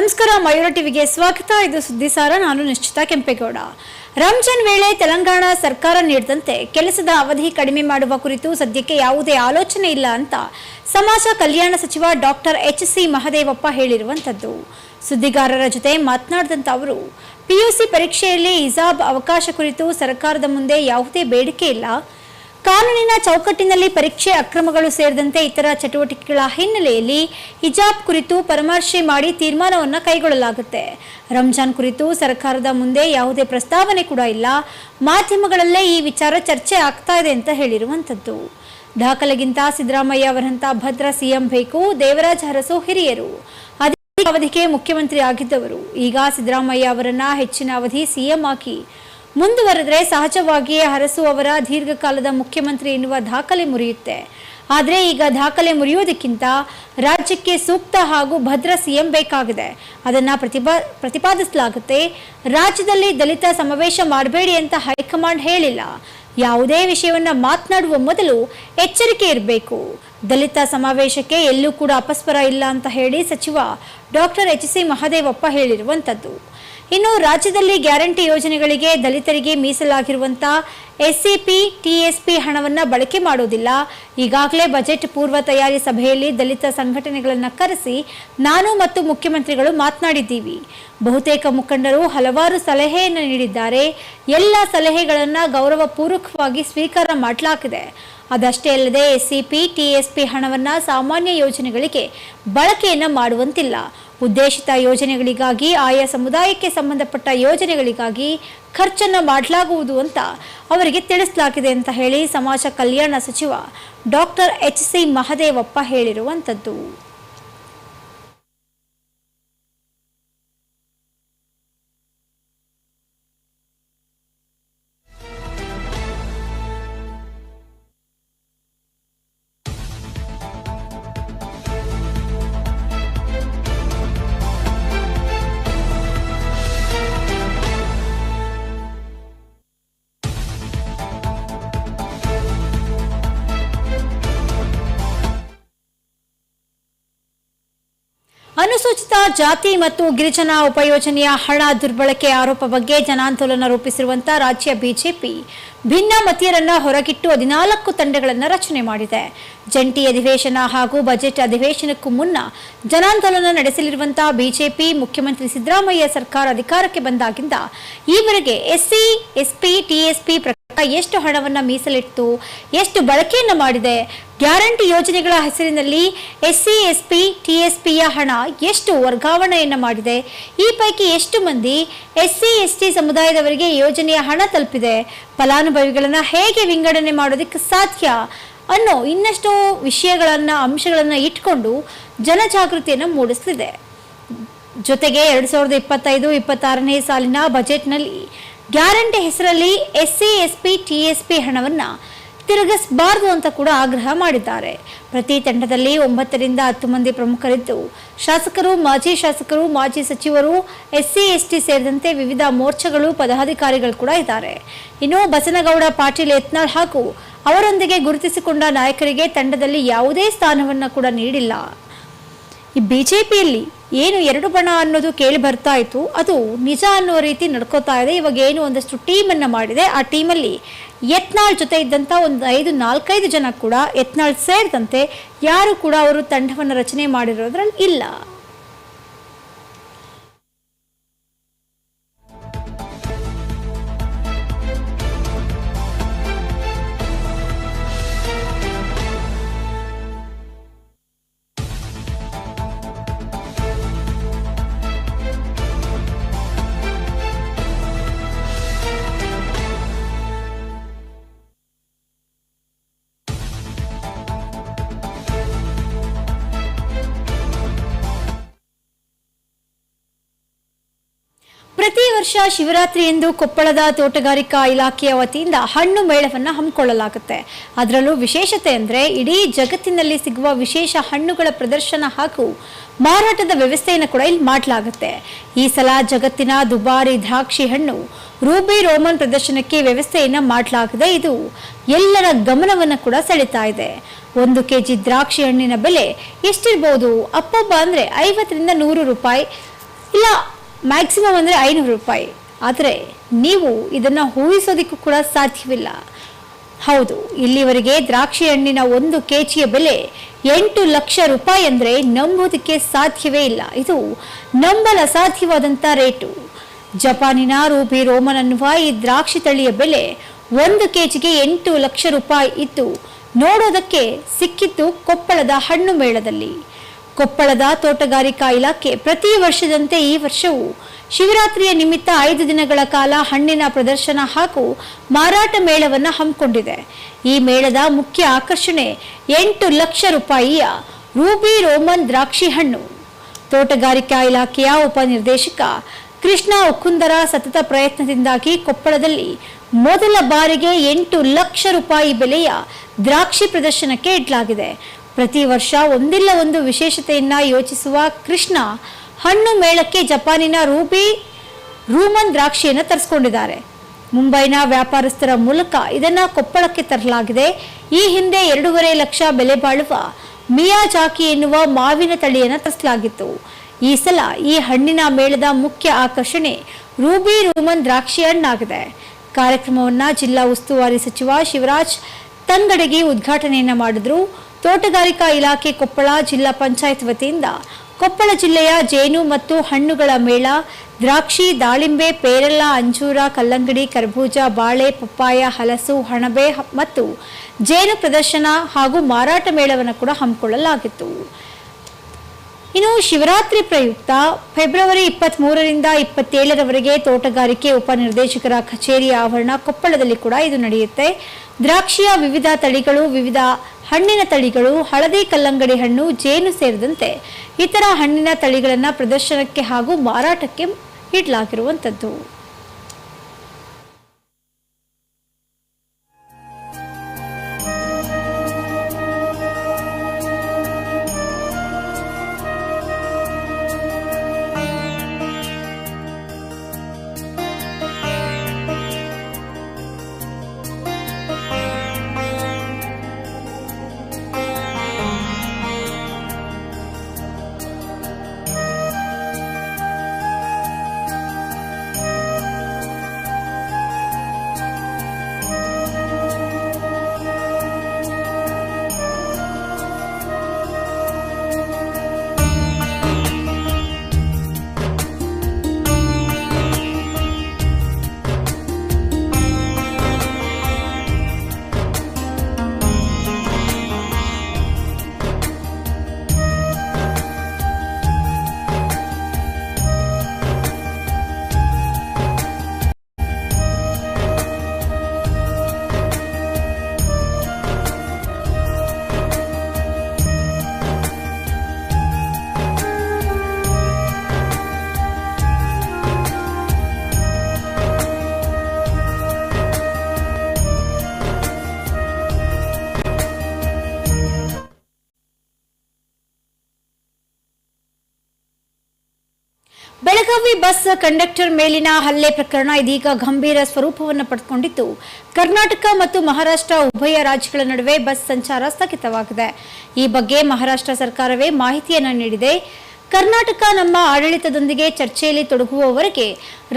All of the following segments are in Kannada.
ನಮಸ್ಕಾರ, ಮಯೂರ ಟಿವಿಗೆ ಸ್ವಾಗತ. ಇದು ಸುದ್ದಿಸಾರ ನಾನು ನಿಶ್ಚಿತ ಕೆಂಪೇಗೌಡ. ರಂಜಾನ್ ವೇಳೆ ತೆಲಂಗಾಣ ಸರ್ಕಾರ ನೀಡಿದಂತೆ ಕೆಲಸದ ಅವಧಿ ಕಡಿಮೆ ಮಾಡುವ ಕುರಿತು ಸದ್ಯಕ್ಕೆ ಯಾವುದೇ ಆಲೋಚನೆ ಇಲ್ಲ ಅಂತ ಸಮಾಜ ಕಲ್ಯಾಣ ಸಚಿವ ಡಾಕ್ಟರ್ ಎಚ್ ಸಿ ಮಹದೇವಪ್ಪ ಹೇಳಿರುವಂಥದ್ದು. ಸುದ್ದಿಗಾರರ ಜೊತೆ ಮಾತನಾಡಿದಂಥ ಅವರು ಪಿಯುಸಿ ಪರೀಕ್ಷೆಯಲ್ಲಿ ಇಜಾಬ್ ಅವಕಾಶ ಕುರಿತು ಸರ್ಕಾರದ ಮುಂದೆ ಯಾವುದೇ ಬೇಡಿಕೆ ಇಲ್ಲ. ಕಾನೂನಿನ ಚೌಕಟ್ಟಿನಲ್ಲಿ ಪರೀಕ್ಷೆ ಅಕ್ರಮಗಳು ಸೇರಿದಂತೆ ಇತರ ಚಟುವಟಿಕೆಗಳ ಹಿನ್ನೆಲೆಯಲ್ಲಿ ಹಿಜಾಬ್ ಕುರಿತು ಪರಾಮರ್ಶೆ ಮಾಡಿ ತೀರ್ಮಾನವನ್ನು ಕೈಗೊಳ್ಳಲಾಗುತ್ತೆ. ರಂಜಾನ್ ಕುರಿತು ಸರ್ಕಾರದ ಮುಂದೆ ಯಾವುದೇ ಪ್ರಸ್ತಾವನೆ ಕೂಡ ಇಲ್ಲ. ಮಾಧ್ಯಮಗಳಲ್ಲೇ ಈ ವಿಚಾರ ಚರ್ಚೆ ಆಗ್ತಾ ಇದೆ ಅಂತ ಹೇಳಿರುವಂಥದ್ದು. ದಾಖಲೆಗಿಂತ ಸಿದ್ದರಾಮಯ್ಯ ಅವರಂತ ಭದ್ರ ಸಿಎಂ ಬೇಕು, ದೇವರಾಜ್ ಅರಸು ಹಿರಿಯರು. ಅಧಿಕ ಅವಧಿಗೆ ಮುಖ್ಯಮಂತ್ರಿ ಆಗಿದ್ದವರು. ಈಗ ಸಿದ್ದರಾಮಯ್ಯ ಅವರನ್ನ ಹೆಚ್ಚಿನ ಅವಧಿ ಸಿಎಂ ಆಗಿ ಮುಂದುವರೆದರೆ ಸಹಜವಾಗಿಯೇ ಅರಸು ಅವರ ದೀರ್ಘಕಾಲದ ಮುಖ್ಯಮಂತ್ರಿ ಎನ್ನುವ ದಾಖಲೆ ಮುರಿಯುತ್ತೆ. ಆದರೆ ಈಗ ದಾಖಲೆ ಮುರಿಯೋದಕ್ಕಿಂತ ರಾಜ್ಯಕ್ಕೆ ಸೂಕ್ತ ಹಾಗೂ ಭದ್ರ ಸಿಎಂ ಬೇಕಾಗಿದೆ. ಅದನ್ನು ಪ್ರತಿಪಾ ಪ್ರತಿಪಾದಿಸಲಾಗುತ್ತೆ. ರಾಜ್ಯದಲ್ಲಿ ದಲಿತ ಸಮಾವೇಶ ಮಾಡಬೇಡಿ ಅಂತ ಹೈಕಮಾಂಡ್ ಹೇಳಿಲ್ಲ. ಯಾವುದೇ ವಿಷಯವನ್ನು ಮಾತನಾಡುವ ಮೊದಲು ಎಚ್ಚರಿಕೆ ಇರಬೇಕು. ದಲಿತ ಸಮಾವೇಶಕ್ಕೆ ಎಲ್ಲೂ ಕೂಡ ಅಪಸ್ವರ ಇಲ್ಲ ಅಂತ ಹೇಳಿ ಸಚಿವ ಡಾಕ್ಟರ್ ಎಚ್ ಸಿ ಮಹದೇವಪ್ಪ ಹೇಳಿರುವಂಥದ್ದು ಇನ್ನು ರಾಜ್ಯದಲ್ಲಿ ಗ್ಯಾರಂಟಿ ಯೋಜನೆಗಳಿಗೆ ದಲಿತರಿಗೆ ಮೀಸಲಾಗಿರುವಂಥ ಎಸ್ಸಿಪಿ ಟಿಎಸ್ಪಿ ಹಣವನ್ನು ಬಳಕೆ ಮಾಡೋದಿಲ್ಲ. ಈಗಾಗಲೇ ಬಜೆಟ್ ಪೂರ್ವ ತಯಾರಿ ಸಭೆಯಲ್ಲಿ ದಲಿತ ಸಂಘಟನೆಗಳನ್ನು ಕರೆಸಿ ನಾನು ಮತ್ತು ಮುಖ್ಯಮಂತ್ರಿಗಳು ಮಾತನಾಡಿದ್ದೀವಿ. ಬಹುತೇಕ ಮುಖಂಡರು ಹಲವಾರು ಸಲಹೆಯನ್ನು ನೀಡಿದ್ದಾರೆ. ಎಲ್ಲ ಸಲಹೆಗಳನ್ನು ಗೌರವಪೂರ್ವಕವಾಗಿ ಸ್ವೀಕಾರ ಮಾಡಲಾಗಿದೆ. ಅದಷ್ಟೇ ಅಲ್ಲದೆ ಎಸ್ಸಿಪಿ ಟಿಎಸ್ಪಿ ಹಣವನ್ನು ಸಾಮಾನ್ಯ ಯೋಜನೆಗಳಿಗೆ ಬಳಕೆಯನ್ನು ಮಾಡುವಂತಿಲ್ಲ. ಉದ್ದೇಶಿತ ಯೋಜನೆಗಳಿಗಾಗಿ ಆಯಾ ಸಮುದಾಯಕ್ಕೆ ಸಂಬಂಧಪಟ್ಟ ಯೋಜನೆಗಳಿಗಾಗಿ ಖರ್ಚನ್ನು ಮಾಡಲಾಗುವುದು ಅಂತ ಅವರಿಗೆ ತಿಳಿಸಲಾಗಿದೆ ಅಂತ ಹೇಳಿ ಸಮಾಜ ಕಲ್ಯಾಣ ಸಚಿವ ಡಾಕ್ಟರ್ ಎಚ್ ಸಿ ಮಹದೇವಪ್ಪ ಹೇಳಿರುವಂಥದ್ದು. ಜಾತಿ ಮತ್ತು ಗಿರಿಜನ ಉಪಯೋಜನೆಯ ಹಣ ದುರ್ಬಳಕೆ ಆರೋಪ ಬಗ್ಗೆ ಜನಾಂದೋಲನ ರೂಪಿಸಿರುವಂತಹ ರಾಜ್ಯ ಬಿಜೆಪಿ ಭಿನ್ನ ಮತೀಯರನ್ನ ಹೊರಗಿಟ್ಟು ಹದಿನಾಲ್ಕು ತಂಡಗಳನ್ನು ರಚನೆ ಮಾಡಿದೆ. ಜಂಟಿ ಅಧಿವೇಶನ ಹಾಗೂ ಬಜೆಟ್ ಅಧಿವೇಶನಕ್ಕೂ ಮುನ್ನ ಜನಾಂದೋಲನ ನಡೆಸಲಿರುವಂತಹ ಬಿಜೆಪಿ ಮುಖ್ಯಮಂತ್ರಿ ಸಿದ್ದರಾಮಯ್ಯ ಸರ್ಕಾರ ಅಧಿಕಾರಕ್ಕೆ ಬಂದಾಗಿಂದ ಈವರೆಗೆ ಎಸ್ಸಿ, ಎಸ್ಪಿ, ಟಿಎಸ್ಪಿ ಎಷ್ಟು ಹಣವನ್ನು ಮೀಸಲಿಟ್ಟು, ಎಷ್ಟು ಬಳಕೆಯನ್ನು ಮಾಡಿದೆ, ಗ್ಯಾರಂಟಿ ಯೋಜನೆಗಳ ಹೆಸರಿನಲ್ಲಿ ಎಸ್ಸಿ, ಎಸ್ಪಿ ಪಿಯ ಹಣ ಎಷ್ಟು ವರ್ಗಾವಣೆಯನ್ನು ಮಾಡಿದೆ, ಈ ಪೈಕಿ ಎಷ್ಟು ಮಂದಿ ಎಸ್ಸಿ, ಎಸ್ಟಿ ಸಮುದಾಯದವರಿಗೆ ಯೋಜನೆಯ ಹಣ ತಲುಪಿದೆ, ಫಲಾನುಭವಿಗಳನ್ನು ಹೇಗೆ ವಿಂಗಡಣೆ ಮಾಡೋದಕ್ಕೆ ಸಾಧ್ಯ ಅನ್ನೋ ಇನ್ನಷ್ಟು ವಿಷಯಗಳನ್ನು, ಅಂಶಗಳನ್ನು ಇಟ್ಕೊಂಡು ಜನಜಾಗೃತಿಯನ್ನು ಮೂಡಿಸಲಿದೆ ಜೊತೆಗೆ ಎರಡು ಸಾವಿರದ ಇಪ್ಪತ್ತೈದು, ಇಪ್ಪತ್ತಾರನೇ ಸಾಲಿನ ಬಜೆಟ್ನಲ್ಲಿ ಗ್ಯಾರಂಟಿ ಹೆಸರಲ್ಲಿ ಎಸ್ಸಿ, ಎಸ್ಪಿ, ಟಿಎಸ್ಪಿ ಹಣವನ್ನು ತಿರುಗಿಸಬಾರದು ಅಂತ ಕೂಡ ಆಗ್ರಹ ಮಾಡಿದ್ದಾರೆ. ಪ್ರತಿ ತಂಡದಲ್ಲಿ ಒಂಬತ್ತರಿಂದ ಹತ್ತು ಮಂದಿ ಪ್ರಮುಖರಿದ್ದು, ಶಾಸಕರು, ಮಾಜಿ ಶಾಸಕರು, ಮಾಜಿ ಸಚಿವರು, ಎಸ್ಸಿ, ಎಸ್ಟಿ ಸೇರಿದಂತೆ ವಿವಿಧ ಮೋರ್ಚಾಗಳು, ಪದಾಧಿಕಾರಿಗಳು ಕೂಡ ಇದ್ದಾರೆ. ಇನ್ನು ಬಸನಗೌಡ, ಪಾಟೀಲ್, ಯತ್ನಾಳ್ ಹಾಗೂ ಅವರೊಂದಿಗೆ ಗುರುತಿಸಿಕೊಂಡ ನಾಯಕರಿಗೆ ತಂಡದಲ್ಲಿ ಯಾವುದೇ ಸ್ಥಾನವನ್ನು ಕೂಡ ನೀಡಿಲ್ಲ. ಈ ಬಿಜೆಪಿಯಲ್ಲಿ ಏನು ಎರಡು ಬಣ ಅನ್ನೋದು ಕೇಳಿ ಬರ್ತಾ ಇತ್ತು. ಅದು ನಿಜ ಅನ್ನೋ ರೀತಿ ನಡ್ಕೋತಾ ಇದೆ. ಇವಾಗ ಏನು ಒಂದಷ್ಟು ಟೀಮನ್ನು ಮಾಡಿದೆ. ಆ ಟೀಮಲ್ಲಿ ಯತ್ನಾಳ್ ಜೊತೆ ಇದ್ದಂಥ ಒಂದು ಐದು, ನಾಲ್ಕೈದು ಜನ ಕೂಡ ಯತ್ನಾಳ್ ಸೇರಿದಂತೆ ಯಾರು ಕೂಡ ಅವರು ತಂಡವನ್ನು ರಚನೆ ಮಾಡಿರೋದ್ರಲ್ಲಿ ಇಲ್ಲ. ಪ್ರತಿ ವರ್ಷ ಶಿವರಾತ್ರಿ ಎಂದು ಕೊಪ್ಪಳದ ತೋಟಗಾರಿಕಾ ಇಲಾಖೆಯ ವತಿಯಿಂದ ಹಣ್ಣು ಮೇಳವನ್ನು ಹಮ್ಮಿಕೊಳ್ಳಲಾಗುತ್ತೆ. ಅದರಲ್ಲೂ ವಿಶೇಷತೆ ಅಂದರೆ ಇಡೀ ಜಗತ್ತಿನಲ್ಲಿ ಸಿಗುವ ವಿಶೇಷ ಹಣ್ಣುಗಳ ಪ್ರದರ್ಶನ ಹಾಗೂ ಮಾರಾಟದ ವ್ಯವಸ್ಥೆಯನ್ನು ಕೂಡ ಇಲ್ಲಿ ಮಾಡಲಾಗುತ್ತೆ. ಈ ಸಲ ಜಗತ್ತಿನ ದುಬಾರಿ ದ್ರಾಕ್ಷಿ ಹಣ್ಣು ರೂಬಿ ರೋಮನ್ ಪ್ರದರ್ಶನಕ್ಕೆ ವ್ಯವಸ್ಥೆಯನ್ನು ಮಾಡಲಾಗಿದೆ ಇದು ಎಲ್ಲರ ಗಮನವನ್ನು ಕೂಡ ಸೆಳೀತಾ ಇದೆ. ಒಂದು ಕೆಜಿ ದ್ರಾಕ್ಷಿ ಹಣ್ಣಿನ ಬೆಲೆ ಎಷ್ಟಿರ್ಬೋದು? ಅಪ್ಪಬ್ಬ ಅಂದ್ರೆ ಐವತ್ತರಿಂದ ನೂರು ರೂಪಾಯಿ. ಇಲ್ಲ ಮ್ಯಾಕ್ಸಿಮಮ್ ಅಂದರೆ ಐನೂರು ರೂಪಾಯಿ. ಆದರೆ ನೀವು ಇದನ್ನು ಊಹಿಸೋದಕ್ಕೂ ಕೂಡ ಸಾಧ್ಯವಿಲ್ಲ. ಹೌದು, ಇಲ್ಲಿವರೆಗೆ ದ್ರಾಕ್ಷಿ ಹಣ್ಣಿನ ಒಂದು ಕೆಜಿಯ ಬೆಲೆ ಎಂಟು ಲಕ್ಷ ರೂಪಾಯಿ ಅಂದರೆ ನಂಬೋದಕ್ಕೆ ಸಾಧ್ಯವೇ ಇಲ್ಲ. ಇದು ನಂಬಲ ಅಸಾಧ್ಯವಾದಂಥ ರೇಟು. ಜಪಾನಿನ ರೂಬಿ ರೋಮನ್ ಅನ್ನುವ ಈ ದ್ರಾಕ್ಷಿ ತಳಿಯ ಬೆಲೆ ಒಂದು ಕೆಜಿಗೆ ಎಂಟು ಲಕ್ಷ ರೂಪಾಯಿ ಇತ್ತು ನೋಡೋದಕ್ಕೆ ಸಿಕ್ಕಿತ್ತು ಕೊಪ್ಪಳದ ಹಣ್ಣು ಮೇಳದಲ್ಲಿ. ಕೊಪ್ಪಳದ ತೋಟಗಾರಿಕಾ ಇಲಾಖೆ ಪ್ರತಿ ವರ್ಷದಂತೆ ಈ ವರ್ಷವೂ ಶಿವರಾತ್ರಿಯ ನಿಮಿತ್ತ ಐದು ದಿನಗಳ ಕಾಲ ಹಣ್ಣಿನ ಪ್ರದರ್ಶನ ಹಾಗೂ ಮಾರಾಟ ಮೇಳವನ್ನು ಹಮ್ಮಿಕೊಂಡಿದೆ. ಈ ಮೇಳದ ಮುಖ್ಯ ಆಕರ್ಷಣೆ ಎಂಟು ಲಕ್ಷ ರೂಪಾಯಿಯ ರೂಬಿ ರೋಮನ್ ದ್ರಾಕ್ಷಿ ಹಣ್ಣು. ತೋಟಗಾರಿಕಾ ಇಲಾಖೆಯ ಉಪನಿರ್ದೇಶಕ ಕೃಷ್ಣ ಉಕ್ಕುಂದರ ಸತತ ಪ್ರಯತ್ನದಿಂದಾಗಿ ಕೊಪ್ಪಳದಲ್ಲಿ ಮೊದಲ ಬಾರಿಗೆ ಎಂಟು ಲಕ್ಷ ರೂಪಾಯಿ ಬೆಲೆಯ ದ್ರಾಕ್ಷಿ ಪ್ರದರ್ಶನಕ್ಕೆ ಇಡಲಾಗಿದೆ. ಪ್ರತಿ ವರ್ಷ ಒಂದಿಲ್ಲ ಒಂದು ವಿಶೇಷತೆಯನ್ನ ಯೋಚಿಸುವ ಕೃಷ್ಣ ಹಣ್ಣು ಮೇಳಕ್ಕೆ ಜಪಾನಿನ ರೂಬಿ ರೂಮನ್ ದ್ರಾಕ್ಷಿಯನ್ನು ತರಿಸ್ಕೊಂಡಿದ್ದಾರೆ. ಮುಂಬೈನ ವ್ಯಾಪಾರಸ್ಥರ ಮೂಲಕ ಇದನ್ನ ಕೊಪ್ಪಳಕ್ಕೆ ತರಲಾಗಿದೆ. ಈ ಹಿಂದೆ ಎರಡೂವರೆ ಲಕ್ಷ ಬೆಲೆ ಬಾಳುವ ಮಿಯಾಜಾಕಿ ಎನ್ನುವ ಮಾವಿನ ತಳಿಯನ್ನು ತರಿಸಲಾಗಿತ್ತು. ಈ ಸಲ ಈ ಹಣ್ಣಿನ ಮೇಳದ ಮುಖ್ಯ ಆಕರ್ಷಣೆ ರೂಬಿ ರೂಮನ್ ದ್ರಾಕ್ಷಿ ಹಣ್ಣಾಗಿದೆ. ಕಾರ್ಯಕ್ರಮವನ್ನ ಜಿಲ್ಲಾ ಉಸ್ತುವಾರಿ ಸಚಿವ ಶಿವರಾಜ್ ತಂಗಡಗಿ ಉದ್ಘಾಟನೆಯನ್ನ ಮಾಡಿದ್ರು. ತೋಟಗಾರಿಕಾ ಇಲಾಖೆ ಕೊಪ್ಪಳ ಜಿಲ್ಲಾ ಪಂಚಾಯತ್ ವತಿಯಿಂದ ಕೊಪ್ಪಳ ಜಿಲ್ಲೆಯ ಜೇನು ಮತ್ತು ಹಣ್ಣುಗಳ ಮೇಳ, ದ್ರಾಕ್ಷಿ, ದಾಳಿಂಬೆ ಪೇರಲ ಅಂಜೂರ, ಕಲ್ಲಂಗಡಿ, ಕರ್ಬೂಜ, ಬಾಳೆ, ಪಪ್ಪಾಯ, ಹಲಸು, ಹಣಬೆ ಮತ್ತು ಜೇನು ಪ್ರದರ್ಶನ ಹಾಗೂ ಮಾರಾಟ ಮೇಳವನ್ನು ಕೂಡ ಹಮ್ಮಿಕೊಳ್ಳಲಾಗಿತ್ತು. ಇನ್ನು ಶಿವರಾತ್ರಿ ಪ್ರಯುಕ್ತ ಫೆಬ್ರವರಿ ಇಪ್ಪತ್ತ್ ಮೂರರಿಂದ ಇಪ್ಪತ್ತೇಳರವರೆಗೆ ತೋಟಗಾರಿಕೆ ಉಪನಿರ್ದೇಶಕರ ಕಚೇರಿಯ ಆವರಣ ಕೊಪ್ಪಳದಲ್ಲಿ ಕೂಡ ಇದು ನಡೆಯುತ್ತೆ. ದ್ರಾಕ್ಷಿಯ ವಿವಿಧ ತಳಿಗಳು, ವಿವಿಧ ಹಣ್ಣಿನ ತಳಿಗಳು, ಹಳದಿ ಕಲ್ಲಂಗಡಿ ಹಣ್ಣು, ಜೇನು ಸೇರಿದಂತೆ ಇತರ ಹಣ್ಣಿನ ತಳಿಗಳನ್ನು ಪ್ರದರ್ಶನಕ್ಕೆ ಹಾಗೂ ಮಾರಾಟಕ್ಕೆ ಇಡಲಾಗಿರುವಂಥದ್ದು ಬಸ್ ಕಂಡಕ್ಟರ್ ಮೇಲಿನ ಹಲ್ಲೆ ಪ್ರಕರಣ ಇದೀಗ ಗಂಭೀರ ಸ್ವರೂಪವನ್ನು ಪಡೆದುಕೊಂಡಿದ್ದು, ಕರ್ನಾಟಕ ಮತ್ತು ಮಹಾರಾಷ್ಟ್ರ ಉಭಯ ರಾಜ್ಯಗಳ ನಡುವೆ ಬಸ್ ಸಂಚಾರ ಸ್ಥಗಿತವಾಗಿದೆ. ಈ ಬಗ್ಗೆ ಮಹಾರಾಷ್ಟ್ರ ಸರ್ಕಾರವೇ ಮಾಹಿತಿಯನ್ನು ನೀಡಿದೆ. ಕರ್ನಾಟಕ ನಮ್ಮ ಆಡಳಿತದೊಂದಿಗೆ ಚರ್ಚೆಯಲ್ಲಿ ತೊಡಗುವವರೆಗೆ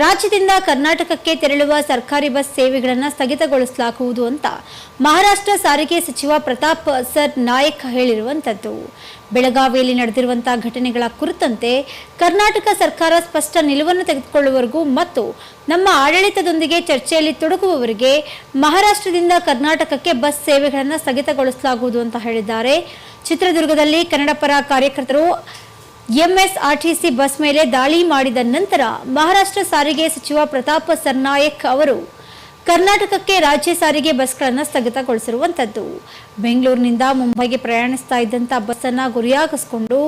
ರಾಜ್ಯದಿಂದ ಕರ್ನಾಟಕಕ್ಕೆ ತೆರಳುವ ಸರ್ಕಾರಿ ಬಸ್ ಸೇವೆಗಳನ್ನು ಸ್ಥಗಿತಗೊಳಿಸಲಾಗುವುದು ಅಂತ ಮಹಾರಾಷ್ಟ್ರ ಸಾರಿಗೆ ಸಚಿವ ಪ್ರತಾಪ್ ಸರ್ ನಾಯಕ್ ಹೇಳಿರುವಂಥದ್ದು ಬೆಳಗಾವಿಯಲ್ಲಿ ನಡೆದಿರುವಂತಹ ಘಟನೆಗಳ ಕುರಿತಂತೆ ಕರ್ನಾಟಕ ಸರ್ಕಾರ ಸ್ಪಷ್ಟ ನಿಲುವನ್ನು ತೆಗೆದುಕೊಳ್ಳುವವರೆಗೂ ಮತ್ತು ನಮ್ಮ ಆಡಳಿತದೊಂದಿಗೆ ಚರ್ಚೆಯಲ್ಲಿ ತೊಡಗುವವರೆಗೆ ಮಹಾರಾಷ್ಟ್ರದಿಂದ ಕರ್ನಾಟಕಕ್ಕೆ ಬಸ್ ಸೇವೆಗಳನ್ನು ಸ್ಥಗಿತಗೊಳಿಸಲಾಗುವುದು ಅಂತ ಹೇಳಿದ್ದಾರೆ. ಚಿತ್ರದುರ್ಗದಲ್ಲಿ ಕನ್ನಡ ಪರ ಕಾರ್ಯಕರ್ತರು ಎಂಎಸ್ಆರ್ಟಿಸಿ ಬಸ್ ಮೇಲೆ ದಾಳಿ ಮಾಡಿದ ನಂತರ ಮಹಾರಾಷ್ಟ್ರ ಸಾರಿಗೆ ಸಚಿವ ಪ್ರತಾಪ್ ಸರ್ನಾಯಕ್ ಅವರು ಕರ್ನಾಟಕಕ್ಕೆ ರಾಜ್ಯ ಸಾರಿಗೆ ಬಸ್ಗಳನ್ನು ಸ್ಥಗಿತಗೊಳಿಸಿರುವಂಥದ್ದು ಬೆಂಗಳೂರಿನಿಂದ ಮುಂಬೈಗೆ ಪ್ರಯಾಣಿಸ್ತಾ ಇದ್ದಂಥ ಬಸ್ಸನ್ನು ಗುರಿಯಾಗಿಸಿಕೊಂಡು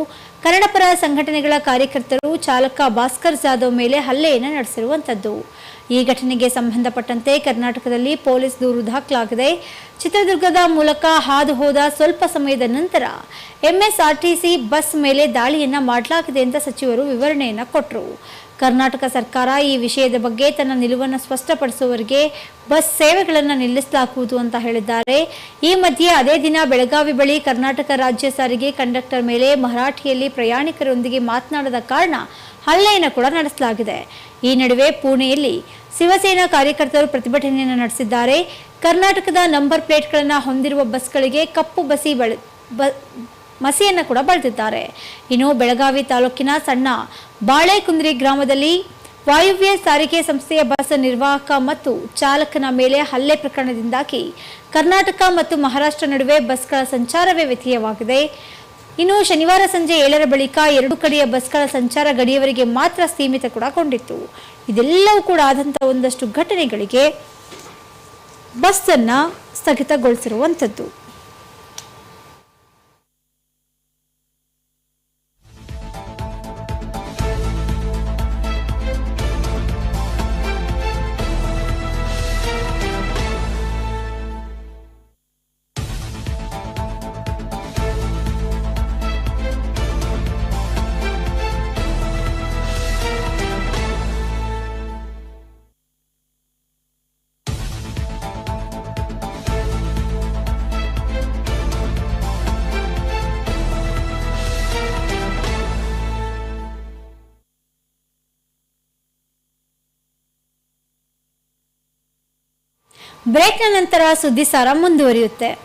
ಕನ್ನಡಪರ ಸಂಘಟನೆಗಳ ಕಾರ್ಯಕರ್ತರು ಚಾಲಕ ಭಾಸ್ಕರ್ ಜಾಧವ್ ಮೇಲೆ ಹಲ್ಲೆಯನ್ನು ನಡೆಸಿರುವಂಥದ್ದು ಈ ಘಟನೆಗೆ ಸಂಬಂಧಪಟ್ಟಂತೆ ಕರ್ನಾಟಕದಲ್ಲಿ ಪೊಲೀಸ್ ದೂರು ದಾಖಲಾಗಿದೆ. ಚಿತ್ರದುರ್ಗದ ಮೂಲಕ ಹಾದು ಹೋದ ಸ್ವಲ್ಪ ಸಮಯದ ನಂತರ ಎಂಎಸ್ಆರ್ಟಿಸಿ ಬಸ್ ಮೇಲೆ ದಾಳಿಯನ್ನ ಮಾಡಲಾಗಿದೆ ಅಂತ ಸಚಿವರು ವಿವರಣೆಯನ್ನ ಕೊಟ್ಟರು ಕರ್ನಾಟಕ ಸರ್ಕಾರ ಈ ವಿಷಯದ ಬಗ್ಗೆ ತನ್ನ ನಿಲುವನ್ನು ಸ್ಪಷ್ಟಪಡಿಸುವವರೆಗೆ ಬಸ್ ಸೇವೆಗಳನ್ನು ನಿಲ್ಲಿಸಲಾಗುವುದು ಅಂತ ಹೇಳಿದ್ದಾರೆ. ಈ ಮಧ್ಯೆ ಅದೇ ದಿನ ಬೆಳಗಾವಿ ಬಳಿ ಕರ್ನಾಟಕ ರಾಜ್ಯ ಸಾರಿಗೆ ಕಂಡಕ್ಟರ್ ಮೇಲೆ ಮರಾಠಿಯಲ್ಲಿ ಪ್ರಯಾಣಿಕರೊಂದಿಗೆ ಮಾತನಾಡದ ಕಾರಣ ಹಲ್ಲೆಯನ್ನು ಕೂಡ ನಡೆಸಲಾಗಿದೆ. ಈ ನಡುವೆ ಪುಣೆಯಲ್ಲಿ ಶಿವಸೇನಾ ಕಾರ್ಯಕರ್ತರು ಪ್ರತಿಭಟನೆಯನ್ನು ನಡೆಸಿದ್ದಾರೆ. ಕರ್ನಾಟಕದ ನಂಬರ್ ಪ್ಲೇಟ್ಗಳನ್ನು ಹೊಂದಿರುವ ಬಸ್ಗಳಿಗೆ ಕಪ್ಪು ಬಸಿ ಮಸಿಯನ್ನು ಕೂಡ ಬಳದಿದ್ದಾರೆ. ಇನ್ನು ಬೆಳಗಾವಿ ತಾಲೂಕಿನ ಸಣ್ಣ ಬಾಳೆಕುಂದ್ರಿ ಗ್ರಾಮದಲ್ಲಿ ವಾಯುವ್ಯ ಸಾರಿಗೆ ಸಂಸ್ಥೆಯ ಬಸ್ ನಿರ್ವಾಹಕ ಮತ್ತು ಚಾಲಕನ ಮೇಲೆ ಹಲ್ಲೆ ಪ್ರಕರಣದಿಂದಾಗಿ ಕರ್ನಾಟಕ ಮತ್ತು ಮಹಾರಾಷ್ಟ್ರ ನಡುವೆ ಬಸ್ಗಳ ಸಂಚಾರವೇ ವ್ಯತ್ಯಯವಾಗಿದೆ. ಇನ್ನು ಶನಿವಾರ ಸಂಜೆ ಏಳರ ಬಳಿಕ ಎರಡು ಕಡೆಯ ಬಸ್ಗಳ ಸಂಚಾರ ಗಡಿಯವರಿಗೆ ಮಾತ್ರ ಸೀಮಿತ ಕೂಡ ಕೊಂಡಿತ್ತು ಇದೆಲ್ಲವೂ ಕೂಡ ಆದಂತಹ ಒಂದಷ್ಟು ಘಟನೆಗಳಿಗೆ ಬಸ್ಸನ್ನು ಸ್ಥಗಿತಗೊಳಿಸಿರುವಂಥದ್ದು ಬ್ರೇಕ್ನ ನಂತರ ಸುದ್ದಿಸಾರ ಮುಂದುವರಿಯುತ್ತೆ.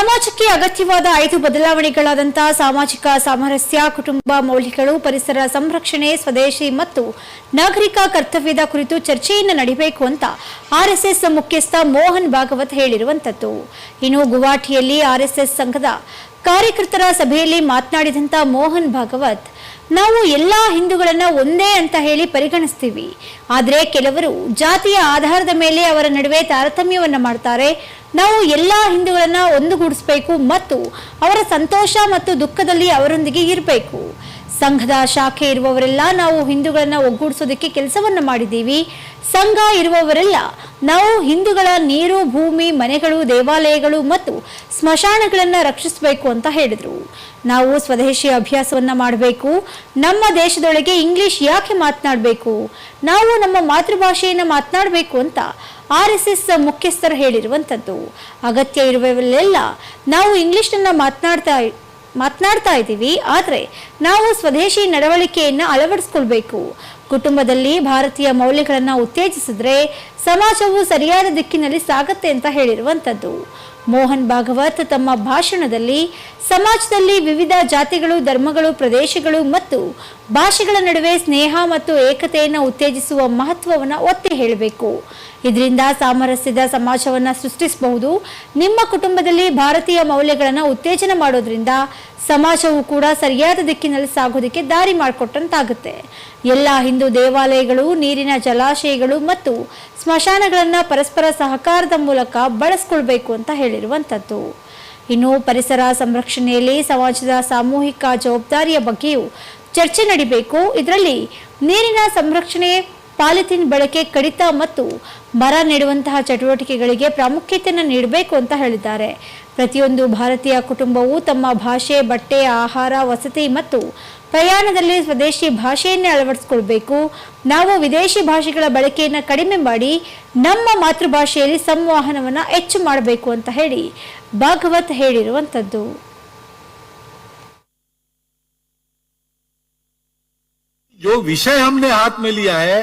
ಸಮಾಜಕ್ಕೆ ಅಗತ್ಯವಾದ ಐದು ಬದಲಾವಣೆಗಳಾದಂತಹ ಸಾಮಾಜಿಕ ಸಾಮರಸ್ಯ, ಕುಟುಂಬ, ಮೌಲ್ಯಗಳು, ಪರಿಸರ ಸಂರಕ್ಷಣೆ, ಸ್ವದೇಶಿ ಮತ್ತು ನಾಗರಿಕ ಕರ್ತವ್ಯದ ಕುರಿತು ಚರ್ಚೆಯನ್ನು ನಡೆಯಬೇಕು ಅಂತ ಆರ್ಎಸ್ಎಸ್ ಮುಖ್ಯಸ್ಥ ಮೋಹನ್ ಭಾಗವತ್ ಹೇಳಿರುವಂತದ್ದು. ಇನ್ನು ಗುವಾಹಟಿಯಲ್ಲಿ ಆರ್ಎಸ್ಎಸ್ ಸಂಘದ ಕಾರ್ಯಕರ್ತರ ಸಭೆಯಲ್ಲಿ ಮಾತನಾಡಿದಂತ ಮೋಹನ್ ಭಾಗವತ್ ನಾವು ಎಲ್ಲ ಹಿಂದೂಗಳನ್ನು ಒಂದೇ ಅಂತ ಹೇಳಿ ಪರಿಗಣಿಸ್ತೀವಿ. ಆದರೆ ಕೆಲವರು ಜಾತಿಯ ಆಧಾರದ ಮೇಲೆ ಅವರ ನಡುವೆ ತಾರತಮ್ಯವನ್ನು ಮಾಡ್ತಾರೆ. ನಾವು ಎಲ್ಲ ಹಿಂದೂಗಳನ್ನು ಒಂದುಗೂಡಿಸಬೇಕು ಮತ್ತು ಅವರ ಸಂತೋಷ ಮತ್ತು ದುಃಖದಲ್ಲಿ ಅವರೊಂದಿಗೆ ಇರಬೇಕು. ಸಂಘದ ಶಾಖೆ ಇರುವವರೆಲ್ಲ ನಾವು ಹಿಂದೂಗಳನ್ನ ಒಗ್ಗೂಡಿಸೋದಕ್ಕೆ ಕೆಲಸವನ್ನ ಮಾಡಿದ್ದೀವಿ. ಸಂಘ ಇರುವವರೆಲ್ಲ ನಾವು ಹಿಂದೂಗಳ ನೀರು, ಭೂಮಿ, ಮನೆಗಳು, ದೇವಾಲಯಗಳು ಮತ್ತು ಸ್ಮಶಾನಗಳನ್ನ ರಕ್ಷಿಸಬೇಕು ಅಂತ ಹೇಳಿದ್ರು. ನಾವು ಸ್ವದೇಶಿ ಅಭ್ಯಾಸವನ್ನ ಮಾಡಬೇಕು. ನಮ್ಮ ದೇಶದೊಳಗೆ ಇಂಗ್ಲಿಷ್ ಯಾಕೆ ಮಾತನಾಡಬೇಕು? ನಾವು ನಮ್ಮ ಮಾತೃಭಾಷೆಯನ್ನ ಮಾತನಾಡಬೇಕು ಅಂತ ಆರ್ ಎಸ್ ಎಸ್ ಮುಖ್ಯಸ್ಥರು ಹೇಳಿರುವಂಥದ್ದು. ಅಗತ್ಯ ಇರುವವರೆಲ್ಲ ನಾವು ಇಂಗ್ಲಿಷ್ನನ್ನ ಮಾತನಾಡ್ತಾ ಮಾತನಾಡ್ತಾ ಇದ್ದೀವಿ. ಆದರೆ ನಾವು ಸ್ವದೇಶಿ ನಡವಳಿಕೆಯನ್ನು ಅಳವಡಿಸ್ಕೊಳ್ಬೇಕು. ಕುಟುಂಬದಲ್ಲಿ ಭಾರತೀಯ ಮೌಲ್ಯಗಳನ್ನು ಉತ್ತೇಜಿಸಿದ್ರೆ ಸಮಾಜವು ಸರಿಯಾದ ದಿಕ್ಕಿನಲ್ಲಿ ಸಾಗತ್ತೆ ಅಂತ ಹೇಳಿರುವಂಥದ್ದು ಮೋಹನ್ ಭಾಗವತ್ ತಮ್ಮ ಭಾಷಣದಲ್ಲಿ, ಸಮಾಜದಲ್ಲಿ ವಿವಿಧ ಜಾತಿಗಳು, ಧರ್ಮಗಳು, ಪ್ರದೇಶಗಳು ಮತ್ತು ಭಾಷೆಗಳ ನಡುವೆ ಸ್ನೇಹ ಮತ್ತು ಏಕತೆಯನ್ನು ಉತ್ತೇಜಿಸುವ ಮಹತ್ವವನ್ನು ಒತ್ತಿ ಹೇಳಬೇಕು. ಇದರಿಂದ ಸಾಮರಸ್ಯದ ಸಮಾಜವನ್ನು ಸೃಷ್ಟಿಸಬಹುದು. ನಿಮ್ಮ ಕುಟುಂಬದಲ್ಲಿ ಭಾರತೀಯ ಮೌಲ್ಯಗಳನ್ನು ಉತ್ತೇಜನ ಮಾಡೋದ್ರಿಂದ ಸಮಾಜವು ಕೂಡ ಸರಿಯಾದ ದಿಕ್ಕಿನಲ್ಲಿ ಸಾಗೋದಕ್ಕೆ ದಾರಿ ಮಾಡಿಕೊಟ್ಟಂತಾಗುತ್ತೆ. ಎಲ್ಲ ಹಿಂದೂ ದೇವಾಲಯಗಳು, ನೀರಿನ ಜಲಾಶಯಗಳು ಮತ್ತು ಸ್ಮಶಾನಗಳನ್ನು ಪರಸ್ಪರ ಸಹಕಾರದ ಮೂಲಕ ಬಳಸ್ಕೊಳ್ಬೇಕು ಅಂತ ಹೇಳಿರುವಂಥದ್ದು ಇನ್ನು ಪರಿಸರ ಸಂರಕ್ಷಣೆಯಲ್ಲಿ ಸಮಾಜದ ಸಾಮೂಹಿಕ ಜವಾಬ್ದಾರಿಯ ಬಗ್ಗೆಯೂ ಚರ್ಚೆ ನಡಿಬೇಕು. ಇದರಲ್ಲಿ ನೀರಿನ ಸಂರಕ್ಷಣೆ ಪಾಲಿಥಿನ್ ಬಳಕೆ ಕಡಿತ ಮತ್ತು ಮರ ನೆಡುವಂತಹ ಚಟುವಟಿಕೆಗಳಿಗೆ ಪ್ರಾಮುಖ್ಯತೆಯನ್ನು ನೀಡಬೇಕು ಅಂತ ಹೇಳಿದ್ದಾರೆ ಪ್ರತಿಯೊಂದು ಭಾರತೀಯ ಕುಟುಂಬವು ತಮ್ಮ ಭಾಷೆ ಬಟ್ಟೆ ಆಹಾರ ವಸತಿ ಮತ್ತು ಪ್ರಯಾಣದಲ್ಲಿ ಸ್ವದೇಶಿ ಭಾಷೆಯನ್ನೇ ಅಳವಡಿಸಿಕೊಳ್ಬೇಕು ನಾವು ವಿದೇಶಿ ಭಾಷೆಗಳ ಬಳಕೆಯನ್ನು ಕಡಿಮೆ ಮಾಡಿ ನಮ್ಮ ಮಾತೃಭಾಷೆಯಲ್ಲಿ ಸಂವಹನವನ್ನು ಹೆಚ್ಚು ಮಾಡಬೇಕು ಅಂತ ಹೇಳಿ ಭಾಗವತ್ ಹೇಳಿರುವಂಥದ್ದು जो विषय हमने हाथ में लिया है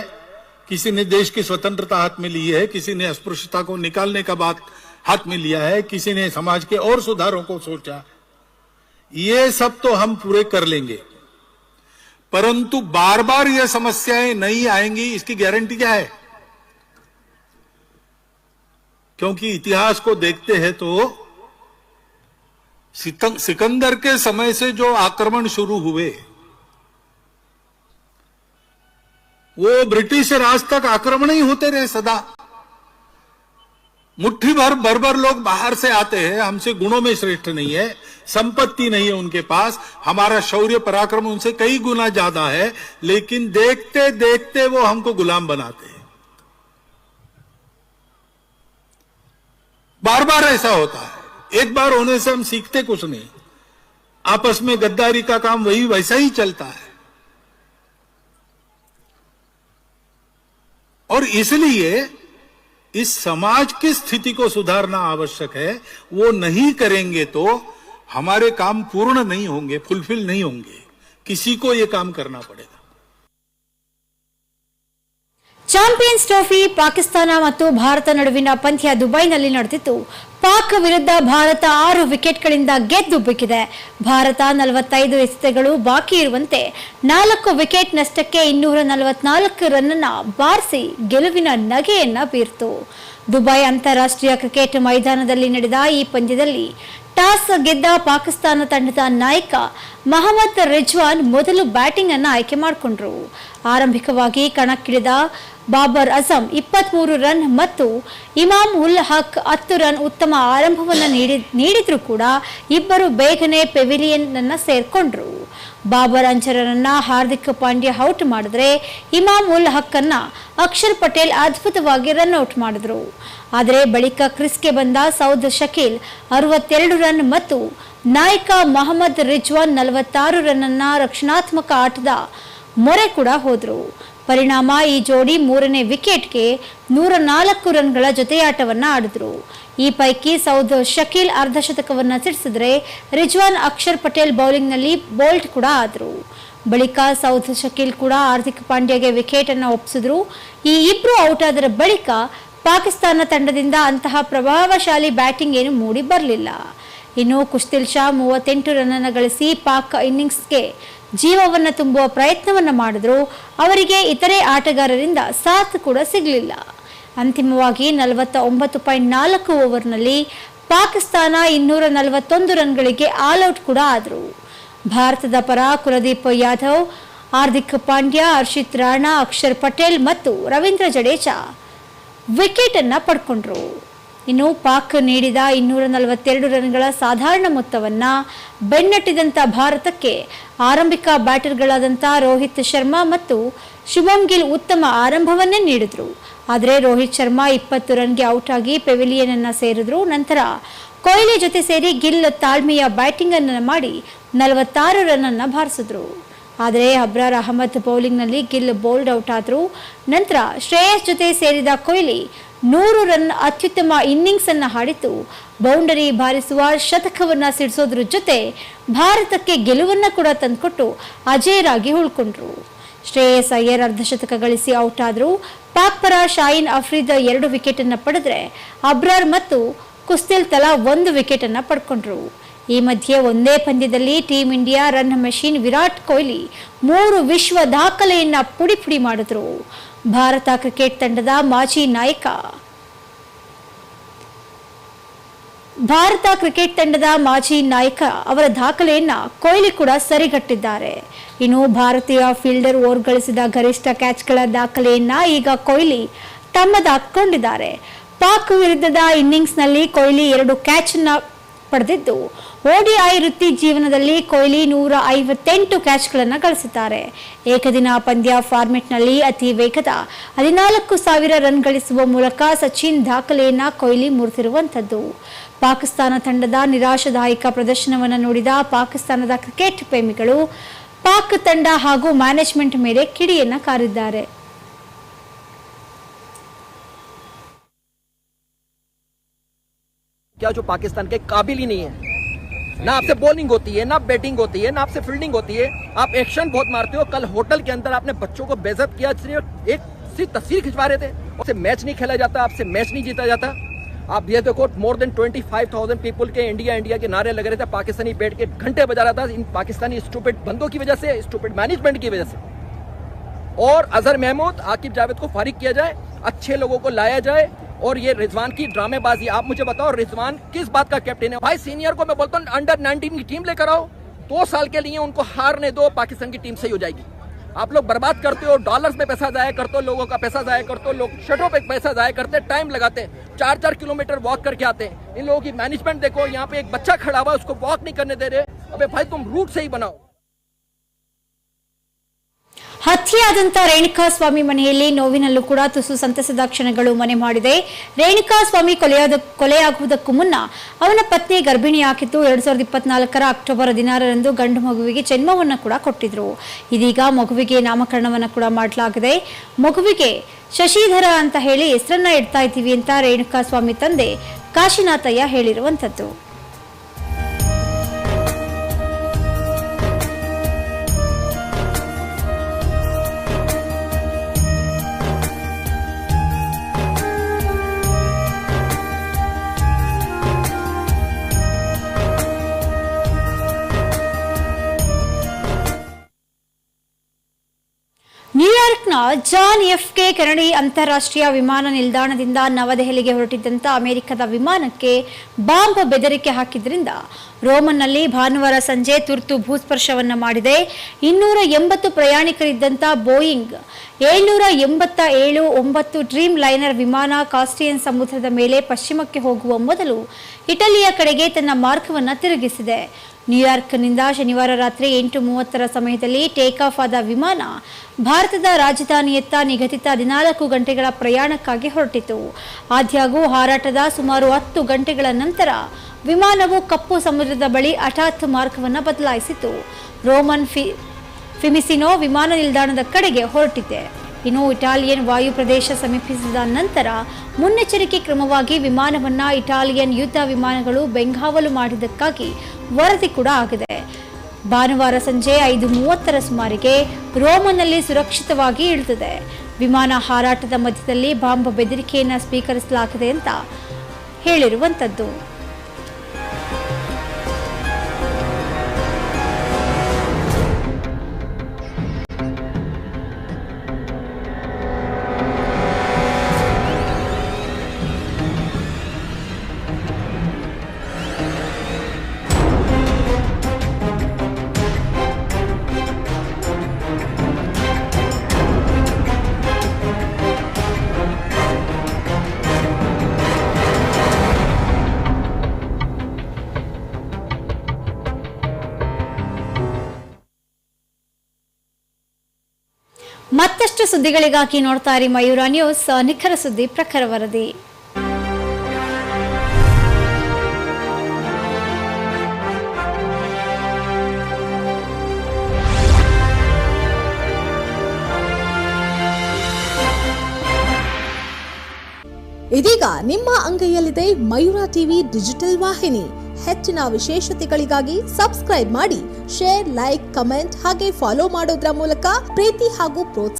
किसी ने देश की स्वतंत्रता हाथ में ली है, किसी ने अस्पृश्यता को निकालने का बात हाथ में लिया है, किसी ने समाज के और सुधारों को सोचा। ये सब तो हम पूरे कर लेंगे। परंतु बार बार ये समस्याएँ नहीं आएँगी, इसकी गारंटी क्या है? क्योंकि इतिहास को देखते हैं तो सिकंदर के समय से जो आक्रमण शुरू हुए वो ब्रिटिश राज तक आक्रमण ही होते रहे सदा। मुट्ठी भर बर्बर लोग बाहर से आते हैं, हमसे गुणों में श्रेष्ठ नहीं है, संपत्ति नहीं है उनके पास, हमारा शौर्य पराक्रम उनसे कई गुना ज़्यादा है, लेकिन देखते देखते वो हमको गुलाम बनाते हैं। बार बार ऐसा होता है, एक बार होने से हम सीखते कुछ नहीं, आपस में गद्दारी का काम वही, वैसा ही चलता है। और इसलिए इस समाज की स्थिति को सुधारना आवश्यक है। वो नहीं करेंगे तो हमारे काम पूर्ण नहीं होंगे, फुलफिल नहीं होंगे। किसी को ये काम करना पड़ेगा। ಚಾಂಪಿಯನ್ಸ್ ಟ್ರೋಫಿ ಪಾಕಿಸ್ತಾನ ಮತ್ತು ಭಾರತ ನಡುವಿನ ಪಂದ್ಯ ದುಬೈನಲ್ಲಿ ನಡೆದಿದ್ದು ಪಾಕ್ ವಿರುದ್ಧ ಭಾರತ ಆರು ವಿಕೆಟ್ಗಳಿಂದ ಗೆದ್ದು ಬಿಕ್ಕಿದೆ ಭಾರತ ನಲವತ್ತೈದು ಎಸೆತಗಳು ಬಾಕಿ ಇರುವಂತೆ ನಾಲ್ಕು ವಿಕೆಟ್ ನಷ್ಟಕ್ಕೆ ಇನ್ನೂರ ನಲವತ್ನಾಲ್ಕು ರನ್ನನ್ನು ಬಾರಿಸಿ ಗೆಲುವಿನ ನಗೆಯನ್ನ ಬೀರ್ತು. ದುಬೈ ಅಂತಾರಾಷ್ಟ್ರೀಯ ಕ್ರಿಕೆಟ್ ಮೈದಾನದಲ್ಲಿ ನಡೆದ ಈ ಪಂದ್ಯದಲ್ಲಿ ಟಾಸ್ ಗೆದ್ದ ಪಾಕಿಸ್ತಾನ ತಂಡದ ನಾಯಕ ಮಹಮ್ಮದ್ ರಿಜ್ವಾನ್ ಮೊದಲು ಬ್ಯಾಟಿಂಗ್ ಅನ್ನು ಆಯ್ಕೆ ಮಾಡಿಕೊಂಡ್ರು. ಆರಂಭಿಕವಾಗಿ ಕಣಕ್ಕಿಳಿದ ಬಾಬರ್ ಅಜಂ ಇಪ್ಪತ್ಮೂರು ರನ್ ಮತ್ತು ಇಮಾಮ್ ಉಲ್ ಹಕ್ ಹತ್ತು ರನ್ ಉತ್ತಮ ಆರಂಭವನ್ನು ನೀಡಿ, ನೀಡಿದ್ರು ಕೂಡ ಇಬ್ಬರು ಬೇಗನೆ ಪೆವಿಲಿಯನ್ ಅನ್ನ ಸೇರ್ಕೊಂಡ್ರು. ಬಾಬರ್ ಅಂಚರನನ್ನ ಹಾರ್ದಿಕ್ ಪಾಂಡ್ಯ ಔಟ್ ಮಾಡಿದ್ರೆ ಇಮಾಮ್ ಉಲ್ ಹಕ್ ಅನ್ನ ಅಕ್ಷರ್ ಪಟೇಲ್ ಅದ್ಭುತವಾಗಿ ರನ್ ಔಟ್ ಮಾಡಿದ್ರು. ಆದರೆ ಬಳಿಕ ಕ್ರಿಸ್ಗೆ ಬಂದ ಸೌದ್ ಶಕೀಲ್ ಅರವತ್ತೆರಡು ರನ್ ಮತ್ತು ನಾಯಕ ಮೊಹಮ್ಮದ್ ರಿಜ್ವಾನ್ ನಲವತ್ತಾರು ರನ್ ಅನ್ನ ರಕ್ಷಣಾತ್ಮಕ ಆಟದ ಮೊರೆ ಕೂಡ ಹೋದ್ರು. ಪರಿಣಾಮ ಈ ಜೋಡಿ ಮೂರನೇ ವಿಕೆಟ್ಗೆ ನೂರ ನಾಲ್ಕು ರನ್ಗಳ ಜೊತೆಯಾಟವನ್ನ ಆಡಿದ್ರು. ಈ ಪೈಕಿ ಸೌದ್ ಶಕೀಲ್ ಅರ್ಧಶತಕವನ್ನು ಸಿಡಿಸಿದ್ರೆ ರಿಜ್ವಾನ್ ಅಕ್ಷರ್ ಪಟೇಲ್ ಬೌಲಿಂಗ್ನಲ್ಲಿ ಬೋಲ್ಟ್ ಕೂಡ ಆದ್ರು. ಬಳಿಕ ಸೌದ್ ಶಕೀಲ್ ಕೂಡ ಹಾರ್ದಿಕ್ ಪಾಂಡ್ಯಗೆ ವಿಕೆಟ್ ಅನ್ನ ಒಪ್ಪಿಸಿದ್ರು ಈ ಇಬ್ಬರು ಔಟ್ ಆದರ ಬಳಿಕ ಪಾಕಿಸ್ತಾನ ತಂಡದಿಂದ ಅಂತಹ ಪ್ರಭಾವಶಾಲಿ ಬ್ಯಾಟಿಂಗ್ ಏನು ಮೂಡಿ ಬರಲಿಲ್ಲ. ಇನ್ನು ಕುಸ್ತಿಲ್ ಶಾ ಮೂವತ್ತೆಂಟು ರನ್ನನ್ನು ಗಳಿಸಿ ಪಾಕ್ ಇನ್ನಿಂಗ್ಸ್ಗೆ ಜೀವವನ್ನು ತುಂಬುವ ಪ್ರಯತ್ನವನ್ನು ಮಾಡಿದ್ರು. ಅವರಿಗೆ ಇತರೆ ಆಟಗಾರರಿಂದ ಸಾಥ್ ಕೂಡ ಸಿಗಲಿಲ್ಲ. ಅಂತಿಮವಾಗಿ ನಲವತ್ತ ಒಂಬತ್ತು ಪಾಯಿಂಟ್ ನಾಲ್ಕು ಓವರ್ನಲ್ಲಿ ಪಾಕಿಸ್ತಾನ ಇನ್ನೂರ ನಲವತ್ತೊಂದು ರನ್ಗಳಿಗೆ ಆಲ್ಔಟ್ ಕೂಡ ಆದರು. ಭಾರತದ ಪರ ಕುಲದೀಪ್ ಯಾದವ್, ಹಾರ್ದಿಕ್ ಪಾಂಡ್ಯ, ಹರ್ಷಿತ್ ರಾಣಾ, ಅಕ್ಷರ್ ಪಟೇಲ್ ಮತ್ತು ರವೀಂದ್ರ ಜಡೇಜಾ ವಿಕೆಟನ್ನು ಪಡ್ಕೊಂಡ್ರು. ಇನ್ನು ಪಾಕ್ ನೀಡಿದ ಇನ್ನೂರ ನಲವತ್ತೆರಡು ರನ್ಗಳ ಸಾಧಾರಣ ಮೊತ್ತವನ್ನ ಬೆನ್ನಟ್ಟಿದಂಥ ಭಾರತಕ್ಕೆ ಆರಂಭಿಕ ಬ್ಯಾಟರ್ಗಳಾದಂಥ ರೋಹಿತ್ ಶರ್ಮಾ ಮತ್ತು ಶುಭಂ ಗಿಲ್ ಉತ್ತಮ ಆರಂಭವನ್ನೇ ನೀಡಿದ್ರು. ಆದರೆ ರೋಹಿತ್ ಶರ್ಮಾ ಇಪ್ಪತ್ತು ರನ್ಗೆ ಔಟ್ ಆಗಿ ಪೆವಿಲಿಯನ್ ಅನ್ನ ಸೇರಿದ್ರು. ನಂತರ ಕೊಹ್ಲಿ ಜೊತೆ ಸೇರಿ ಗಿಲ್ ತಾಳ್ಮೆಯ ಬ್ಯಾಟಿಂಗ್ ಅನ್ನು ಮಾಡಿ ನಲವತ್ತಾರು ರನ್ ಅನ್ನ ಬಾರಿಸಿದ್ರು. ಆದರೆ ಅಬ್ರಾರ್ ಅಹಮದ್ ಬೌಲಿಂಗ್ನಲ್ಲಿ ಗಿಲ್ ಬೋಲ್ಡ್ ಔಟ್ ಆದರು. ನಂತರ ಶ್ರೇಯಸ್ ಜೊತೆ ಸೇರಿದ ಕೊಹ್ಲಿ ನೂರು ರನ್ ಅತ್ಯುತ್ತಮ ಇನ್ನಿಂಗ್ಸ್ ಅನ್ನು ಹಾಡಿತು. ಬೌಂಡರಿ ಬಾರಿಸುವ ಶತಕವನ್ನ ಸಿಡಿಸೋದ್ರ ಜೊತೆ ಭಾರತಕ್ಕೆ ಗೆಲುವನ್ನ ಕೂಡ ತಂದುಕೊಟ್ಟು ಅಜೇಯರಾಗಿ ಉಳ್ಕೊಂಡ್ರು. ಶ್ರೇಯಸ್ ಅಯ್ಯರ್ ಅರ್ಧಶತಕ ಗಳಿಸಿ ಔಟ್ ಆದ್ರು. ಪಾಕ್ ಪರ ಶಾಯಿನ್ ಅಫ್ರೀದ್ ಎರಡು ವಿಕೆಟ್ ಅನ್ನ ಪಡೆದ್ರೆ ಅಬ್ರಾರ್ ಮತ್ತು ಕುಸ್ತಿಲ್ ತಲಾ ಒಂದು ವಿಕೆಟ್ ಅನ್ನ ಪಡ್ಕೊಂಡ್ರು. ಈ ಮಧ್ಯೆ ಒಂದೇ ಪಂದ್ಯದಲ್ಲಿ team India run machine Virat Kohli ಮೂರು ವಿಶ್ವ ದಾಖಲೆಯನ್ನ ಪುಡಿ ಪುಡಿ ಮಾಡಿದ್ರು. ಭಾರತ ಕ್ರಿಕೆಟ್ ತಂಡದ ಮಾಜಿ ನಾಯಕ. ಭಾರತ ಕ್ರಿಕೆಟ್ ತಂಡದ ಮಾಜಿ ನಾಯಕ ಅವರ ದಾಖಲೆಯನ್ನ ಕೊಹ್ಲಿ ಕೂಡ ಸರಿಗಟ್ಟಿದ್ದಾರೆ. ಇನ್ನು ಭಾರತೀಯ ಫೀಲ್ಡರ್ ಓವರ್ ಗಳಿಸಿದ ಗರಿಷ್ಠ ಕ್ಯಾಚ್ಗಳ ದಾಖಲೆಯನ್ನ ಈಗ ಕೊಹ್ಲಿ ತಮ್ಮದಾಕೊಂಡಿದ್ದಾರೆ. ಪಾಕ್ ವಿರುದ್ಧದ ಇನ್ನಿಂಗ್ಸ್ನಲ್ಲಿ ಕೊಹ್ಲಿ ಎರಡು ಕ್ಯಾಚ್ ಪಡೆದಿದ್ದು ಓಡಿಐ ವೃತ್ತಿ ಜೀವನದಲ್ಲಿ ಕೊಹ್ಲಿ ನೂರ ಐವತ್ತೆಂಟು ಕ್ಯಾಚ್ಗಳನ್ನು ಗಳಿಸಿದ್ದಾರೆ ಏಕದಿನ ಪಂದ್ಯ ಫಾರ್ಮೆಟ್ನಲ್ಲಿ ಅತಿ ವೇಗದ ಹದಿನಾಲ್ಕು ಸಾವಿರ ರನ್ ಗಳಿಸುವ ಮೂಲಕ ಸಚಿನ್ ದಾಖಲೆಯನ್ನ ಕೊಹ್ಲಿ ಮುರಿದಿರುವಂಥದ್ದು ಪಾಕಿಸ್ತಾನ ತಂಡದ ನಿರಾಶಾದಾಯಕ ಪ್ರದರ್ಶನವನ್ನು ನೋಡಿದ ಪಾಕಿಸ್ತಾನದ ಕ್ರಿಕೆಟ್ ಪ್ರೇಮಿಗಳು ಪಾಕ್ ತಂಡ ಹಾಗೂ ಮ್ಯಾನೇಜ್ಮೆಂಟ್ ಮೇಲೆ ಕಿಡಿಯನ್ನ ಕಾರಿದ್ದಾರೆ क्या जो पाकिस्तान के काबिल ही नहीं है ना आपसे बॉलिंग होती है ना बैटिंग होती है ना आपसे फील्डिंग होती है। आप एक्शन बहुत मारते हो। कल होटल के अंदर आपने बच्चों को बेजत किया सिर्फ़ एक सिर्फ़ तस्वीर खिंचवा रहे थे। उससे मैच नहीं खेला जाता आपसे मैच नहीं जीता जाता। आप ये देखो more than twenty five thousand people के इंडिया इंडिया के नारे लग रहे थे। पाकिस्तानी बैठ के घंटे बजा रहा था इन पाकिस्तानी स्टूपिड बंदों की वजह से स्टूपिड मैनेजमेंट की वजह से। और अजहर महमूद आकिब जावेद को फारिग किया जाए अच्छे लोगों को लाया जाए और ये रिजवान की ड्रामेबाजी, आप मुझे बताओ, रिजवान किस बात का कैप्टन है? भाई सीनियर को मैं बोलता हूँ अंडर 19 की टीम लेकर आओ। दो साल के लिए उनको हारने दो, पाकिस्तान की टीम सही हो जाएगी। आप लोग बर्बाद करते हो डॉलर्स में पैसा जाया करते हो, लोगों का पैसा जाया करते हो, लोग शर्टों पे पैसा जाया करते हैं टाइम लगाते हैं। चार चार किलोमीटर वॉक करके आते हैं। इन लोगों की मैनेजमेंट देखो, यहाँ पे एक बच्चा खड़ा हुआ है, उसको वॉक नहीं करने दे रहे। अबे भाई, तुम रूट से ही बनाओ। ಹತ್ಯೆಯಾದಂಥ ರೇಣುಕಾಸ್ವಾಮಿ ಮನೆಯಲ್ಲಿ ನೋವಿನಲ್ಲೂ ಕೂಡ ತುಸು ಸಂತಸದ ಕ್ಷಣಗಳು ಮನೆ ಮಾಡಿದೆ. ರೇಣುಕಾ ಸ್ವಾಮಿ ಕೊಲೆಯಾದ ಕೊಲೆಯಾಗುವುದಕ್ಕೂ ಮುನ್ನ ಅವನ ಪತ್ನಿ ಗರ್ಭಿಣಿಯಾಗಿದ್ದು ಎರಡ್ ಸಾವಿರದ ಇಪ್ಪತ್ನಾಲ್ಕರ ಅಕ್ಟೋಬರ್ ಹದಿನಾರರಂದು ಗಂಡು ಮಗುವಿಗೆ ಜನ್ಮವನ್ನು ಕೂಡ ಕೊಟ್ಟಿದ್ರು. ಇದೀಗ ಮಗುವಿಗೆ ನಾಮಕರಣವನ್ನು ಕೂಡ ಮಾಡಲಾಗಿದೆ. ಮಗುವಿಗೆ ಶಶಿಧರ ಅಂತ ಹೇಳಿ ಹೆಸರನ್ನ ಇಡ್ತಾ ಇದ್ದೀವಿ ಅಂತ ರೇಣುಕಾ ಸ್ವಾಮಿ ತಂದೆ ಕಾಶಿನಾಥಯ್ಯ ಹೇಳಿರುವಂಥದ್ದು. ಜಾನ್ ಎಫ್ ಕೆ ಕೆನಡಿ ಅಂತಾರಾಷ್ಟ್ರೀಯ ವಿಮಾನ ನಿಲ್ದಾಣದಿಂದ ನವದೆಹಲಿಗೆ ಹೊರಟಿದ್ದಂಥ ಅಮೆರಿಕದ ವಿಮಾನಕ್ಕೆ ಬಾಂಬ್ ಬೆದರಿಕೆ ಹಾಕಿದ್ರಿಂದ ರೋಮನ್ನಲ್ಲಿ ಭಾನುವಾರ ಸಂಜೆ ತುರ್ತು ಭೂಸ್ಪರ್ಶವನ್ನು ಮಾಡಿದೆ. ಇನ್ನೂರ ಎಂಬತ್ತು ಪ್ರಯಾಣಿಕರಿದ್ದಂಥ ಬೋಯಿಂಗ್, ಏಳ್ನೂರ ಎಂಬತ್ತ ಏಳು ಒಂಬತ್ತು ಡ್ರೀಮ್ ಲೈನರ್ ವಿಮಾನ ಕಾಸ್ಟಿಯನ್ ಸಮುದ್ರದ ಮೇಲೆ ಪಶ್ಚಿಮಕ್ಕೆ ಹೋಗುವ ಮೊದಲು ಇಟಲಿಯ ಕಡೆಗೆ ತನ್ನ ಮಾರ್ಗವನ್ನು ತಿರುಗಿಸಿದೆ. ನ್ಯೂಯಾರ್ಕ್ನಿಂದ ಶನಿವಾರ ರಾತ್ರಿ ಎಂಟು ಮೂವತ್ತರ ಸಮಯದಲ್ಲಿ ಟೇಕ್ ಆಫ್ ಆದ ವಿಮಾನ ಭಾರತದ ರಾಜಧಾನಿಯತ್ತ ನಿಗದಿತ ಹದಿನಾಲ್ಕು ಗಂಟೆಗಳ ಪ್ರಯಾಣಕ್ಕಾಗಿ ಹೊರಟಿತು. ಆದ್ಯಾಗೂ ಹಾರಾಟದ ಸುಮಾರು ಹತ್ತು ಗಂಟೆಗಳ ನಂತರ ವಿಮಾನವು ಕಪ್ಪು ಸಮುದ್ರದ ಬಳಿ ಹಠಾತ್ ಮಾರ್ಗವನ್ನು ಬದಲಾಯಿಸಿತು. ರೋಮನ್ ಫಿ, ಫಿಮಿಸಿನೋ ವಿಮಾನ ನಿಲ್ದಾಣದ ಕಡೆಗೆ ಹೊರಟಿದೆ. ಇನ್ನು ಇಟಾಲಿಯನ್ ವಾಯು ಪ್ರದೇಶ ಸಮೀಪಿಸಿದ ನಂತರ ಮುನ್ನೆಚ್ಚರಿಕೆ ಕ್ರಮವಾಗಿ ವಿಮಾನವನ್ನು ಇಟಾಲಿಯನ್ ಯುದ್ಧ ವಿಮಾನಗಳು ಬೆಂಗಾವಲು ಮಾಡಿದ್ದಕ್ಕಾಗಿ ವರದಿ ಕೂಡ ಆಗಿದೆ. ಭಾನುವಾರ ಸಂಜೆ ಐದು ಮೂವತ್ತರ ಸುಮಾರಿಗೆ ರೋಮನಲ್ಲಿ ಸುರಕ್ಷಿತವಾಗಿ ಇಳಿದಿದೆ. ವಿಮಾನ ಹಾರಾಟದ ಮಧ್ಯದಲ್ಲಿ ಬಾಂಬ್ ಬೆದರಿಕೆಯನ್ನು ಸ್ವೀಕರಿಸಲಾಗಿದೆ ಅಂತ ಹೇಳಿರುವಂಥದ್ದು ಮತ್ತಷ್ಟು ಸುದ್ದಿಗಳಿಗಾಗಿ ನೋಡ್ತಾ ಇರಿ ಮಯೂರ ನ್ಯೂಸ್. ನಿಖರ ಸುದ್ದಿ, ಪ್ರಖರ ವರದಿ. ಇದೀಗ ನಿಮ್ಮ ಅಂಗೈಯಲ್ಲಿದೆ ಮಯೂರ ಟಿವಿ ಡಿಜಿಟಲ್ ವಾಹಿನಿ. ಹೆಚ್ಚಿನ ವಿಶೇಷತೆಗಳಿಗಾಗಿ ಸಬ್ಸ್ಕ್ರೈಬ್ ಮಾಡಿ, ಶೇರ್, ಲೈಕ್, ಕಮೆಂಟ್ ಹಾಗೆ ಫಾಲೋ ಮಾಡೋದ್ರ ಮೂಲಕ ಪ್ರೀತಿ ಹಾಗೂ ಪ್ರೋತ್ಸಾಹ